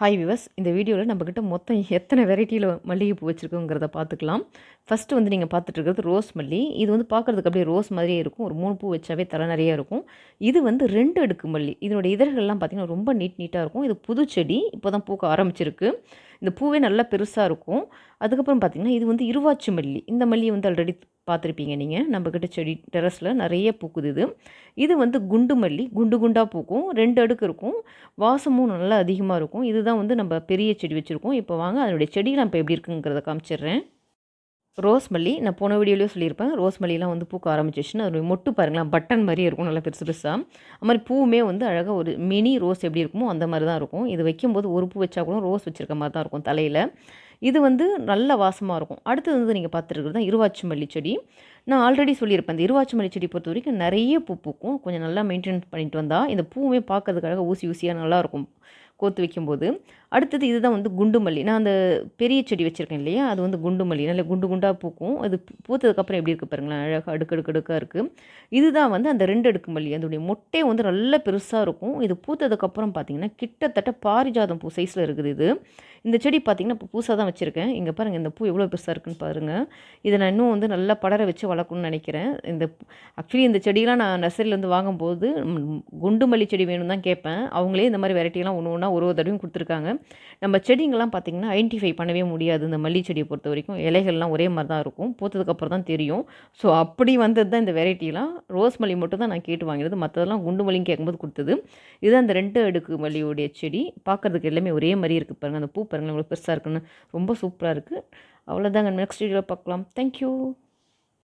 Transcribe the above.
Hi விவஸ் இந்த வீடியோவில் நம்மக்கிட்ட மொத்தம் எத்தனை வெரைட்டியில் மல்லிகைப்பூ வச்சுருக்கோங்கிறத பார்த்துக்கலாம் ஃபஸ்ட்டு வந்து நீங்கள் பார்த்துட்ருக்கிறது ரோஸ் மல்லி. இது வந்து பார்க்குறதுக்கு அப்படியே ரோஸ் மாதிரியே இருக்கும். ஒரு மூணு பூ வச்சாவே தலை நிறையா இருக்கும். இது வந்து ரெண்டு அடுக்கு மல்லி. இதனுடைய இதழ்கள்லாம் பார்த்திங்கன்னா ரொம்ப நீட் நீட்டாக இருக்கும். இது புது செடி. இப்போ தான் பூக்க ஆரம்பிச்சிருக்கு. இந்த பூவே நல்லா பெருசாக இருக்கும். அதுக்கப்புறம் பார்த்திங்கன்னா இது வந்து இருவாச்சி மல்லி. இந்த மல்லியை வந்து ஆல்ரெடி பார்த்துருப்பீங்க நீங்கள் நம்மக்கிட்ட செடி டெரஸில் நிறைய பூக்குது இது. இது வந்து குண்டு மல்லி குண்டு குண்டாக பூக்கும். ரெண்டு அடுக்கு இருக்கும். வாசமும் நல்லா அதிகமாக இருக்கும். இதுதான் வந்து நம்ம பெரிய செடி வச்சுருக்கோம். இப்போ வாங்க அதனுடைய செடியெலாம் இப்போ எப்படி இருக்குங்கிறத காமிச்சிடுறேன். ரோஸ் மல்லி நான் போன வீடியோலேயும் சொல்லியிருப்பேன். ரோஸ் மல்லிலாம் வந்து பூக்க ஆரம்பிச்சிச்சுன்னு அதோடைய மொட்டு பாருங்களேன் பட்டன் மாதிரி இருக்கும் நல்லா பெருசு பெருசாக அது மாதிரி பூவுமே வந்து அழகாக ஒரு மினி ரோஸ் எப்படி இருக்குமோ அந்த மாதிரி தான் இருக்கும். இது வைக்கும்போது ஒரு பூ வச்சா கூட ரோஸ் வச்சுருக்க மாதிரி தான் இருக்கும் தலையில். இது வந்து நல்ல வாசமாக இருக்கும். அடுத்தது வந்து நீங்கள் பார்த்துருக்குறது தான் இருவாச்சி மல்லி செடி. நான் ஆல்ரெடி சொல்லியிருப்பேன் இந்த இருவாச்சி மல்லி செடி பொறுத்த வரைக்கும் நிறைய பூ பூக்கும். கொஞ்சம் நல்லா மெயின்டைன் பண்ணிட்டு வந்தால் இந்த பூவுமே பார்க்கறதுக்காக ஊசி ஊசியாக நல்லாயிருக்கும் கோத்து வைக்கும்போது. அடுத்தது இதுதான் வந்து குண்டு மல்லி நான் அந்த பெரிய செடி வச்சுருக்கேன் இல்லையா? அது வந்து குண்டு மல்லி நல்ல குண்டு குண்டாக பூக்கும். அது பூத்ததுக்கப்புறம் எப்படி இருக்குது பாருங்களேன். அழகாக அடுக்கு அடுக்கு அடுக்காக இருக்குது இதுதான் வந்து அந்த ரெண்டு அடுக்கு மல்லி. அதோடைய மொட்டை வந்து நல்ல பெருசாக இருக்கும். இது பூத்ததுக்கப்புறம் பார்த்திங்கன்னா கிட்டத்தட்ட பாரிஜாதம் பூ சைஸில் இருக்குது இது. இந்த செடி பார்த்திங்கன்னா இப்போ பூசாக தான் வச்சுருக்கேன். இங்கே பாருங்கள் இந்த பூ எவ்வளோ பெருசாக இருக்குன்னு பாருங்கள் இதை நான் இன்னும் வந்து நல்லா படர வச்சு வளர்க்கணும்னு நினைக்கிறேன். இந்த ஆக்சுவலி இந்த செடியெலாம் நான் நர்சரியிலேருந்து வாங்கும்போது குண்டு மல்லி செடி வேணும் தான் கேட்பேன். அவங்களே இந்த மாதிரி வெரைட்டிலாம் ஒன்று ஒன்றா ஒரு ஒரு தடவையும் கொடுத்துருக்காங்க. நம்ம செடிங்கள்லாம் பார்த்திங்கன்னா ஐடென்டிஃபை பண்ணவே முடியாது. இந்த மல்லி செடியை பொறுத்த வரைக்கும் இலைகள்லாம் ஒரே மாதிரி தான் இருக்கும். பூத்ததுக்கப்புறம் தான் தெரியும். ஸோ அப்படி வந்தது தான் இந்த வெரைட்டிலாம் ரோஸ் மல்லி மட்டும் தான் நான் கேட்டு வாங்கினது. மற்றதெல்லாம் குண்டு மல்லின்னு கேட்கும்போது கொடுத்தது. இது அந்த ரெண்டு அடுக்கு மல்லியோடைய செடி. பார்க்குறதுக்கு எல்லாமே ஒரே மாதிரி இருக்குது பாருங்கள் அந்த பூ பாருங்கள் உங்களுக்கு பெருசாக இருக்குன்னு. ரொம்ப சூப்பராக இருக்குது அவ்வளோதாங்க நெக்ஸ்ட் வீடியோவில் பார்க்கலாம். தேங்க்யூ